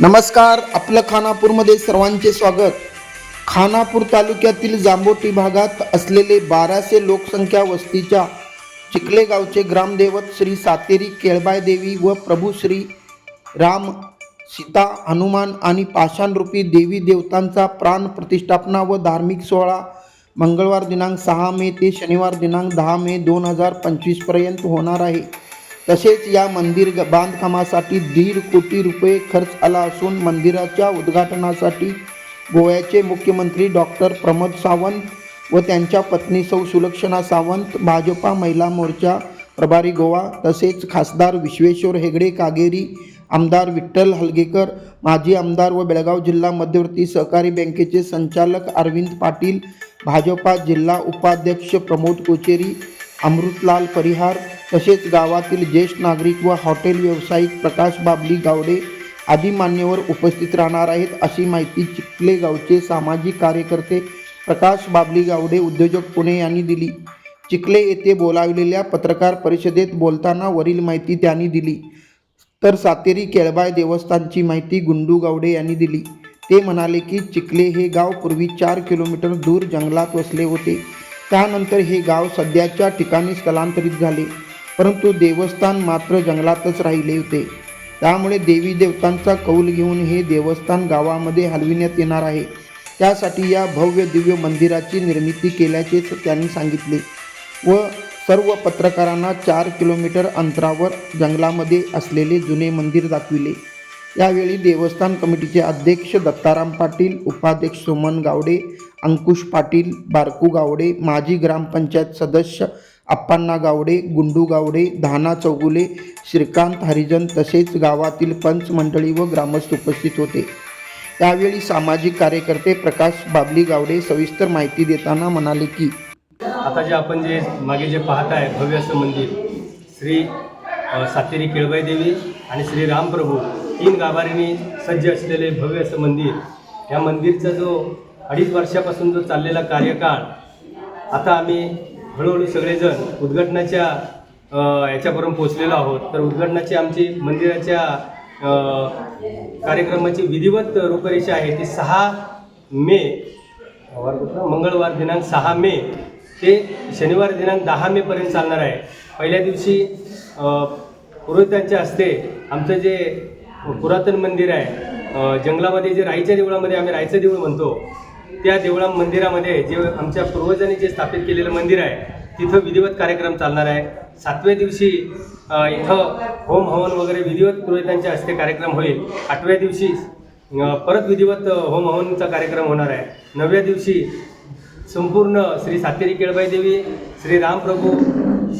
नमस्कार आपलं खानापूरमध्ये सर्वांचे स्वागत. खानापूर तालुक्यातील जांबोटी भागात असलेले बाराशे लोकसंख्या वस्तीच्या चिखले गावचे ग्रामदैवत श्री सातेरी केळबाय देवी व प्रभू श्री राम सीता हनुमान आणि पाषाणरूपी देवी देवतांचा प्राण प्रतिष्ठापना व धार्मिक सोहळा मंगळवार दिनांक सहा मे ते शनिवार दिनांक दहा मे दोन हजार पंचवीसपर्यंत होणार आहे. तसेच या मंदिर ग- बांधकामासाठी दीड कोटी रुपये खर्च आला असून मंदिराच्या उद्घाटनासाठी गोव्याचे मुख्यमंत्री डॉक्टर प्रमोद सावंत व त्यांच्या पत्नी सौ सुलक्षणा सावंत भाजपा महिला मोर्चा प्रभारी गोवा तसेच खासदार विश्वेश्वर हेगडे कागेरी आमदार विठ्ठल हलगेकर माजी आमदार व बेळगाव जिल्हा मध्यवर्ती सहकारी बँकेचे संचालक अरविंद पाटील भाजपा जिल्हा उपाध्यक्ष प्रमोद कोचेरी अमृतलाल परिहार तसेच गावातील ज्येष्ठ नागरिक व हॉटेल व्यावसायिक प्रकाश बाबली गावडे आदी मान्यवर उपस्थित राहणार आहेत अशी माहिती चिखले गावचे सामाजिक कार्यकर्ते प्रकाश बाबली गावडे उद्योजक पुणे यांनी दिली. चिखले येथे बोलावलेल्या पत्रकार परिषदेत बोलताना वरील माहिती त्यांनी दिली. तर सातेरी केळबाय देवस्थानची माहिती गुंडू गावडे यांनी दिली. ते म्हणाले की चिखले हे गाव पूर्वी चार किलोमीटर दूर जंगलात वसले होते. त्यानंतर हे गाव सध्याच्या ठिकाणी स्थलांतरित झाले. परंतु देवस्थान मात्र जंगलातच राहिले होते. त्यामुळे देवी देवतांचा कौल घेऊन हे देवस्थान गावामध्ये हलविण्यात येणार आहे. त्यासाठी या भव्य दिव्य मंदिराची निर्मिती केल्याचेच त्यांनी सांगितले व सर्व पत्रकारांना चार किलोमीटर अंतरावर जंगलामध्ये असलेले जुने मंदिर दाखविले. यावेळी देवस्थान कमिटीचे अध्यक्ष दत्ताराम पाटील उपाध्यक्ष सोमन गावडे अंकुश पाटील बारकू गावडे माजी ग्रामपंचायत सदस्य अप्पांना गावडे गुंडू गावडे धाना चौगुले श्रीकांत हरिजन तसेच गावातील पंच मंडळी व ग्रामस्थ उपस्थित होते. त्यावेळी सामाजिक कार्यकर्ते प्रकाश बाबली गावडे सविस्तर माहिती देताना म्हणाले की आता जे आपण जे मागे जे पाहत आहे भव्य असं मंदिर श्री सातेरी केळबाई देवी आणि श्री रामप्रभू तीन गाभाऱ्यांनी सज्ज असलेले भव्य असं मंदिर या मंदिरचा जो अडीच वर्षापासून जो चाललेला कार्यकाळ आता आम्ही हळूहळू सगळेजण उद्घाटनाच्या याच्यापर्यंत पोचलेलो आहोत. तर उद्घाटनाची आमची मंदिराच्या कार्यक्रमाची विधिवत रूपरेषा आहे ती सहा मे मंगळवार दिनांक सहा मे ते शनिवार दिनांक दहा मेपर्यंत चालणार आहे. पहिल्या दिवशी पुरोहितांच्या हस्ते आमचं जे पुरातन मंदिर आहे जंगलामध्ये जे राईच्या देवळामध्ये आम्ही रायचं देऊळ म्हणतो त्या देवळा मंदिरामध्ये जे आमच्या पूर्वजांनी जे स्थापित केलेलं मंदिर आहे तिथं विधिवत कार्यक्रम चालणार आहे. सातव्या दिवशी इथं होम हवन वगैरे विधिवत पुरोहितांच्या हस्ते कार्यक्रम होईल. आठव्या दिवशी परत विधिवत होम हवनचा कार्यक्रम होणार आहे. नवव्या दिवशी संपूर्ण श्री सातेरी केळबाई देवी श्री रामप्रभू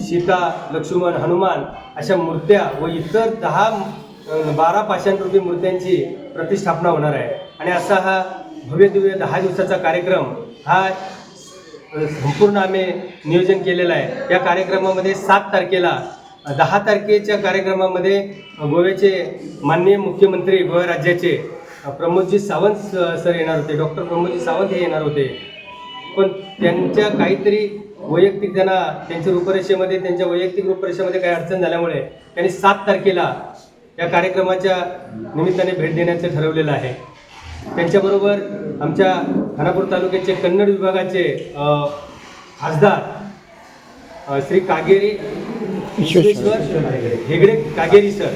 सीता लक्ष्मण हनुमान अशा मूर्त्या व इतर दहा बारा पाशांरूपी मूर्त्यांची प्रतिष्ठापना होणार आहे. आणि असा हा भव्य दिव्य दहा दिवसाचा कार्यक्रम हा संपूर्ण आम्ही नियोजन केलेलं आहे. या कार्यक्रमामध्ये सात तारखेला दहा तारखेच्या कार्यक्रमामध्ये गोव्याचे माननीय मुख्यमंत्री गोवा राज्याचे प्रमोदजी सावंत स- सर येणार होते डॉक्टर प्रमोदजी सावंत हे येणार होते. पण त्यांच्या काहीतरी वैयक्तिक त्यांना त्यांच्या रूपरेषेमध्ये त्यांच्या वैयक्तिक रूपरेषेमध्ये काही अडचण झाल्यामुळे त्यांनी सात तारखेला या कार्यक्रमाच्या निमित्ताने भेट देण्याचं ठरवलेलं आहे. त्यांच्याबरोबर आमच्या खानापूर तालुक्याचे कन्नड विभागाचे खासदार श्री कागेरी विश्वेश्वर हेगडे कागेरी सर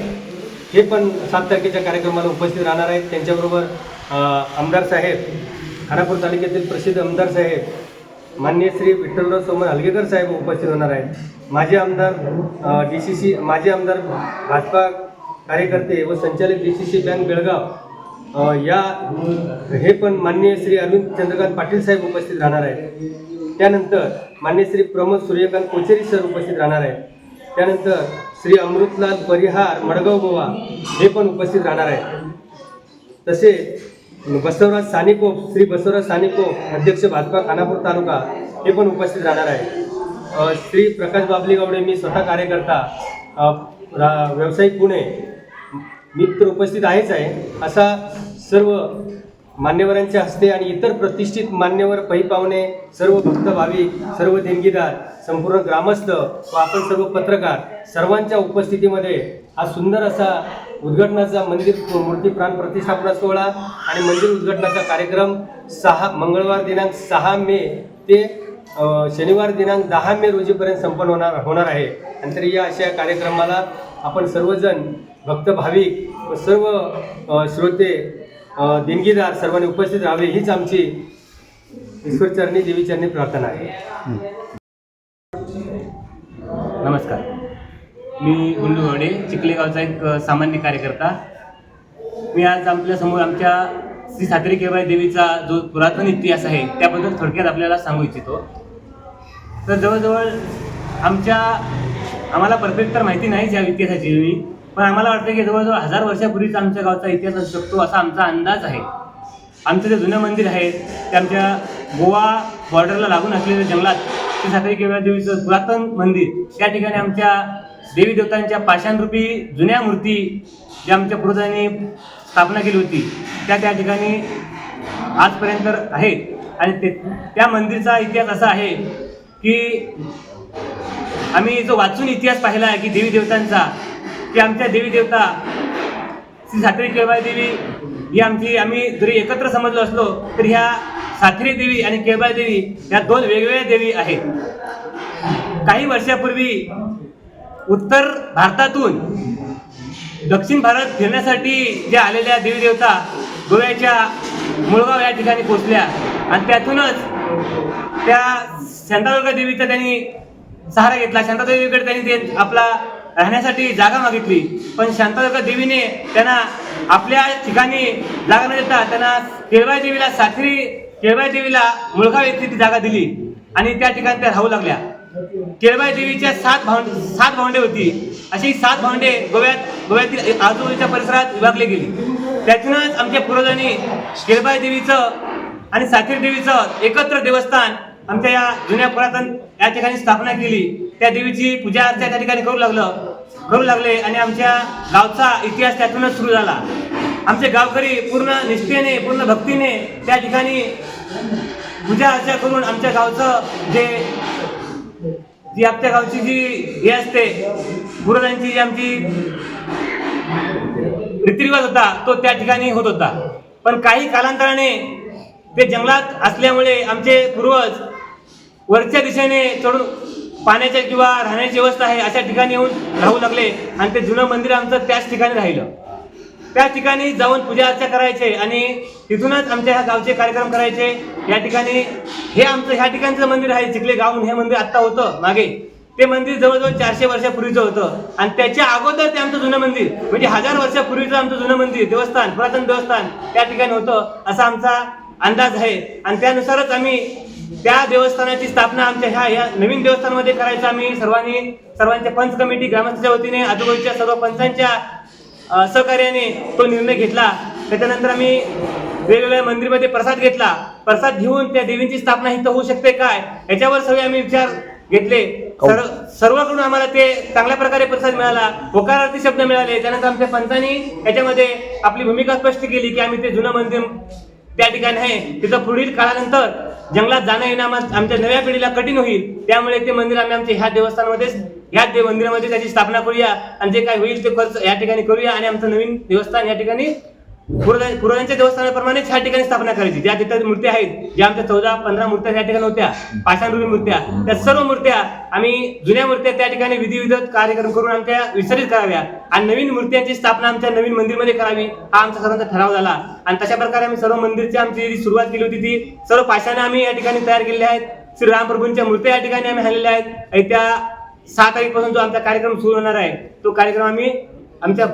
हे पण सात तारखेच्या कार्यक्रमाला उपस्थित राहणार आहेत. त्यांच्याबरोबर आमदार साहेब खानापूर तालुक्यातील प्रसिद्ध आमदार साहेब मान्य श्री विठ्ठलराव सोमन हलगेकर साहेब उपस्थित होणार आहेत. माजी आमदार डी सी सी माजी आमदार भाजपा कार्यकर्ते व संचालक D C C bank Belgaum या हे पण माननीय श्री अरविंद चंद्रकांत पाटील साहेब उपस्थित राहणार आहेत. त्यानंतर मान्य श्री प्रमोद सूर्यकांत कोचेरी सर उपस्थित राहणार आहेत. त्यानंतर श्री अमृतलाल परिहार मडगाव गोवा हे पण उपस्थित राहणार आहेत. तसेच बसवराज सानिकोप श्री बसवराज सानिकोप अध्यक्ष भाजपा खानापूर तालुका हे पण उपस्थित राहणार आहे श्री प्रकाश बाबली गावडे मी स्वतः कार्यकर्ता. रा- व्यावसायिक पुणे. मी तर उपस्थित आहेच आहे. असा सर्व मान्यवरांच्या हस्ते आणि इतर प्रतिष्ठित मान्यवर पै पाहुणे सर्व भक्त भाविक सर्व देणगीदार संपूर्ण ग्रामस्थ व आपण सर्व पत्रकार सर्वांच्या उपस्थितीमध्ये हा सुंदर असा उद्घाटनाचा मंदिर मूर्ती प्राण प्रतिष्ठापना सोहळा आणि मंदिर उद्घाटनाचा कार्यक्रम सहा मंगळवार दिनांक सहा मे ते शनिवार दिनांक दहा मे रोजीपर्यंत संपन्न होणार होणार आहे. आणि तरी या अशा कार्यक्रमाला आपण सर्वजण भक्त भाविक व सर्व श्रोते देणगीदार सर्वांनी उपस्थित राहावे हीच आमची ईश्वरचरणी देवीचरणी प्रार्थना आहे. नमस्कार. मी गुंडू घोडे चिखलेगावचा एक सामान्य कार्यकर्ता. मी आज आपल्यासमोर आमच्या श्री सातरी केबाई देवीचा जो पुरातन इतिहास आहे त्याबद्दल थोडक्यात आपल्याला सांगू इच्छितो. तर जवळजवळ आमच्या आम्हाला परफेक्ट तर माहिती नाहीच या इतिहासाची. मी पण आम्हाला वाटतं की जवळजवळ हजार वर्षापूर्वीचा आमच्या गावचा इतिहास असू शकतो असा आमचा अंदाज आहे. आमचं जे जुनं मंदिर आहे ते आमच्या गोवा बॉर्डरला लागून असलेल्या जंगलात ते साखरी केवळ देवीचं पुरातन मंदिर त्या ठिकाणी आमच्या देवी देवतांच्या पाषाणरूपी जुन्या मूर्ती ज्या आमच्या पूर्वजांनी स्थापना केली होती त्या त्या ठिकाणी आजपर्यंत आहेत आणि ते त्या मंदिरचा इतिहास असा आहे की आम्ही जो वाचून इतिहास पाहिला आहे की देवी देवतांचा की आमच्या देवी देवता श्री सातरी केळबाई देवी ही आमची आम्ही जरी एकत्र समजलो असलो तरी ह्या सातेरी देवी आणि केळबाई देवी ह्या दोन वेगवेगळ्या देवी आहेत. काही वर्षापूर्वी उत्तर भारतातून दक्षिण भारत फिरण्यासाठी ज्या आलेल्या देवी देवता गोव्याच्या मुळगाव या ठिकाणी पोचल्या आणि त्यातूनच त्या शांतादुर्गा देवीचा त्यांनी सहारा घेतला. शांतादेवीकडे त्यांनी ते आपला राहण्यासाठी जागा मागितली. पण शांतादुर्गा देवीने त्यांना आपल्या ठिकाणी जागा न देता त्यांना केळबाई देवीला साखरी केळबाई देवीला मुळगाव येथे ती जागा दिली आणि त्या ठिकाणी त्या राहू लागल्या. केळबाई देवीच्या सात भावंड सात भावंडे होती. अशी सात भावंडे गोव्यात गोव्यातील आजूबाजूच्या परिसरात विभागली गेली. त्यातूनच आमच्या पूर्वजांनी केळबाई देवीचं आणि साखरी देवीचं एकत्र देवस्थान आमच्या या जुन्या पुरातन या ठिकाणी स्थापना केली. त्या देवीची पूजा अर्चा त्या ठिकाणी करू लागलं. करू लागले आणि आमच्या गावचा इतिहास त्यातूनच सुरू झाला. आमचे गावकरी पूर्ण निष्ठेने पूर्ण भक्तीने त्या ठिकाणी पूजा अर्चा करून आमच्या गावचं जे जी आमच्या गावची जी हे असते गुरुजांची जी आमची रीतिरिवाज होता तो त्या ठिकाणी होत होता. पण काही कालांतराने ते जंगलात असल्यामुळे आमचे पूर्वज वरच्या दिशेने चढून पाण्याच्या किंवा राहण्याची व्यवस्था आहे अशा ठिकाणी येऊन राहू लागले. आणि ते जुनं मंदिर आमचं त्याच ठिकाणी राहिलं. त्या ठिकाणी जाऊन पूजा अर्चा करायचे आणि तिथूनच आमच्या ह्या गावचे कार्यक्रम करायचे. या ठिकाणी हे आमचं ह्या ठिकाणचं मंदिर आहे चिखले गावून हे मंदिर आत्ता होतं मागे. ते मंदिर जवळजवळ चारशे वर्षापूर्वीचं होतं. आणि त्याच्या अगोदर ते आमचं जुनं मंदिर म्हणजे हजार वर्षापूर्वीचं आमचं जुनं मंदिर देवस्थान पुरातन देवस्थान त्या ठिकाणी होतं असा आमचा अंदाज आहे. आणि त्यानुसारच आम्ही त्या देवस्थानाची स्थापना आमच्या ह्या या नवीन देवस्थानामध्ये करायचं आम्ही सर्वांनी सर्वांच्या पंच कमिटी ग्रामस्थांच्या वतीने आजूबाजूच्या सर्व पंचांच्या सहकार्याने तो निर्णय घेतला. त्याच्यानंतर आम्ही वेगवेगळ्या मंदिरमध्ये प्रसाद घेतला. प्रसाद घेऊन त्या देवींची स्थापना इथं होऊ शकते काय? याच्यावर सगळे आम्ही विचार घेतले. सर्व सर्वकडून आम्हाला ते चांगल्या प्रकारे प्रसाद मिळाला. होकारार्थी शब्द मिळाले. त्यानंतर आमच्या पंचांनी याच्यामध्ये आपली भूमिका स्पष्ट केली की आम्ही ते जुनं मंदिर त्या ठिकाणी आहे. तिथं पुढील काळानंतर जंगलात जाणं येणं आमच्या नव्या पिढीला कठीण होईल. त्यामुळे ते मंदिर आम्ही आमच्या ह्या देवस्थानामध्येच ह्या देव मंदिरामध्ये त्याची स्थापना करूया आणि जे काय होईल ते खर्च या ठिकाणी करूया आणि आमचं नवीन देवस्थान या ठिकाणी पूर्वजां- पूर्वजांच्या देवस्थानाप्रमाणेच ह्या ठिकाणी स्थापना करायची. ज्या तिथं मूर्त्या आहेत ज्या आमच्या चौदा पंधरा मूर्त्या त्या ठिकाणी होत्या पाषाणरूपी मूर्त्या त्या सर्व मूर्त्या आम्ही जुन्या मूर्त्या त्या ठिकाणी विधिविधत कार्यक्रम करून आमच्या विसर्जित कराव्या. आणि नवीन मूर्त्यांची स्थापना आमच्या नवीन मंदिरमध्ये करावी हा आमचा सर्वांचा ठराव झाला. आणि तशा प्रकारे आम्ही सर्व मंदिरची आमची जी सुरुवात केली होती ती सर्व पाषाणे आम्ही या ठिकाणी तयार केलेल्या आहेत. श्री रामप्रभूंच्या मूर्त्या या ठिकाणी आम्ही आणलेल्या आहेत. आणि त्या सहा तारीखपासून जो आमचा कार्यक्रम सुरू होणार आहे तो कार्यक्रम आम्ही आमच्या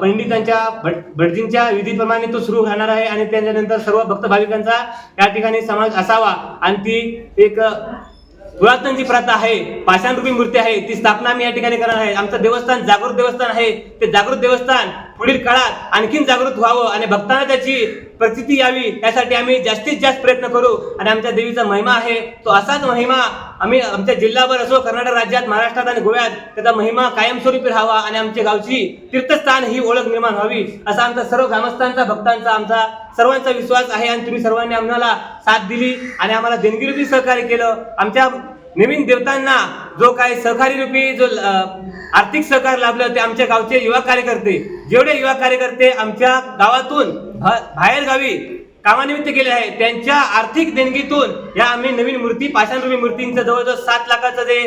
पंडितांच्या भट भटजींच्या विधीप्रमाणे तो सुरू राहणार आहे आणि त्याच्यानंतर सर्व भक्त भाविकांचा या ठिकाणी समाज असावा. आणि ती एक पुरातन जी प्रथा आहे पाषाणरूपी मूर्ती आहे ती स्थापना आम्ही या ठिकाणी करणार आहे. आमचं देवस्थान जागृत देवस्थान आहे. ते जागृत देवस्थान पुढील काळात आणखीन जागृत व्हावं आणि भक्तांना त्याची प्रचिती यावी यासाठी आम्ही जास्तीत जास्त प्रयत्न करू. आणि आमच्या देवीचा महिमा आहे तो असाच महिमा आम्ही आमच्या जिल्हाभर असो कर्नाटक राज्यात महाराष्ट्रात आणि गोव्यात त्याचा महिमा कायमस्वरूपी राहावा आणि आमच्या गावची तीर्थस्थान ही ओळख निर्माण व्हावी असा आमचा सर्व ग्रामस्थांचा भक्तांचा आमचा सर्वांचा विश्वास आहे आणि तुम्ही सर्वांनी आम्हाला साथ दिली आणि आम्हाला देणगीरूपी सहकार्य केलं. आमच्या नवीन देवतांना जो काही सहकारी रूपी जो आर्थिक सहकार लाभलं ते आमच्या गावचे युवा कार्यकर्ते. जेवढे युवा कार्यकर्ते आमच्या गावातून बाहेर गावी कामानिमित्त गेले आहे त्यांच्या आर्थिक देणगीतून या आम्ही नवीन मूर्ती पाषाणरूपी मूर्तींचं जवळजवळ सात लाखाचं जे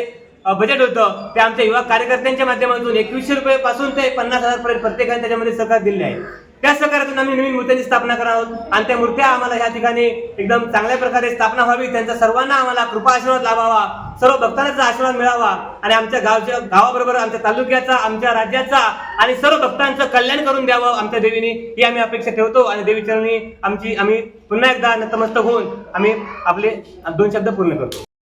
बजेट होतं ते आमच्या युवा कार्यकर्त्यांच्या माध्यमातून एकवीसशे रुपये पासून ते पन्नास हजार पर्यंत प्रत्येकाने त्याच्यामध्ये सहकार दिले आहे. त्या सहकार्यातून आम्ही नवीन मूर्त्यांची स्थापना करणार आहोत आणि त्या मूर्त्या आम्हाला या ठिकाणी एकदम चांगल्या प्रकारे स्थापना व्हावी. त्यांचा सर्वांना आम्हाला कृपा आशीर्वाद लाभावा. सर्व भक्तांचा आशीर्वाद मिळावा. आणि आमच्या गावच्या गावाबरोबर आमच्या तालुक्याचा आमच्या राज्याचा आणि सर्व भक्तांचं कल्याण करून द्यावं आमच्या देवीने. ही आम्ही अपेक्षा ठेवतो. आणि देवीचरणी आमची आम्ही पुन्हा एकदा नतमस्तक होऊन आम्ही आपले दोन शब्द पूर्ण करतो.